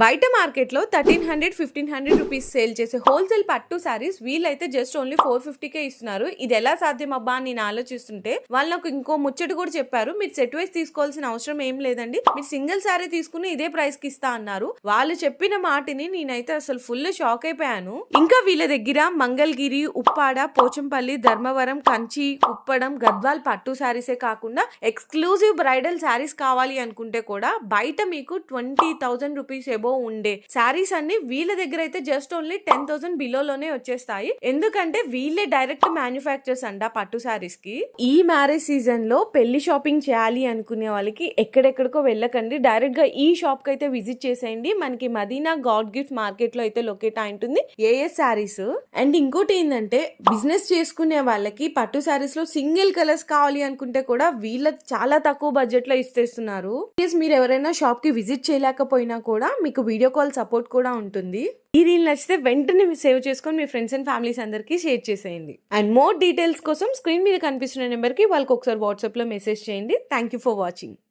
బయట మార్కెట్లో thirteen hundred fifteen hundred rupees sale చేసే హోల్సేల్ పట్టు సారీస్ వీళ్ళైతే జస్ట్ ఓన్లీ ఫోర్ ఫిఫ్టీకే ఇస్తున్నారు. ఇది ఎలా సాధ్యం అబ్బా అని నేను ఆలోచిస్తుంటే వాళ్ళు నాకు ఇంకో ముచ్చట కూడా చెప్పారు. మీరు సెట్ వైస్ తీసుకోవాల్సిన అవసరం ఏం లేదండి. మీరు సింగిల్ సారీ తీసుకుని ఇదే ప్రైస్కి ఇస్తా అన్నారు. వాళ్ళు చెప్పిన మాటిని నేనైతే అసలు ఫుల్ షాక్ అయిపోయాను. ఇంకా వీళ్ళ దగ్గర మంగళగిరి ఉప్పాడ పోచంపల్లి ధర్మవరం కంచి కుప్పడం గద్వాల్ పట్టు శారీసే కాకుండా ఎక్స్క్లూజివ్ బ్రైడల్ శారీస్ కావాలి అనుకుంటే కూడా బయట మీకు ట్వంటీ థౌసండ్ రూపీస్ ఎబో ఉండే. శారీస్ అన్ని వీళ్ళ దగ్గర అయితే జస్ట్ ఓన్లీ టెన్ థౌసండ్ బిలోలోనే వచ్చేస్తాయి. ఎందుకంటే వీళ్ళే డైరెక్ట్ మ్యానుఫ్యాక్చర్స్ అంట పట్టు శారీస్కి. ఈ మ్యారేజ్ సీజన్లో పెళ్ళి షాపింగ్ చేయాలి అనుకునే వాళ్ళకి ఎక్కడెక్కడికో వెళ్ళకండి. డైరెక్ట్గా ఈ షాప్కి అయితే విజిట్ చేసేయండి. మనకి మదీనా గాడ్ గిఫ్ట్ మార్కెట్లో అయితే లొకేట్ అయి ఉంటుంది. ఏఎస్ శారీస్? అండ్ ఇంకోటి ఏంటంటే బిజినెస్ చేసుకునే వాళ్ళకి పట్టు శారీస్లో సింగిల్ కలర్స్ కావాలి అనుకుంటే కూడా వీళ్ళ చాలా తక్కువ బడ్జెట్లో ఇస్తేస్తున్నారు. ప్లీజ్ మీరు ఎవరైనా షాప్కి విజిట్ చేయలేకపోయినా కూడా మీ మీకు వీడియో కాల్ సపోర్ట్ కూడా ఉంటుంది. ఈ రీల్ నచ్చితే వెంటనే మీరు సేవ్ చేసుకొని మీ ఫ్రెండ్స్ అండ్ ఫ్యామిలీస్ అందరికీ షేర్ చేసేయండి. అండ్ మోర్ డీటెయిల్స్ కోసం స్క్రీన్ మీద కనిపిస్తున్న నెంబర్కి వాళ్ళకి ఒకసారి వాట్సాప్లో మెసేజ్ చేయండి. Thank you for watching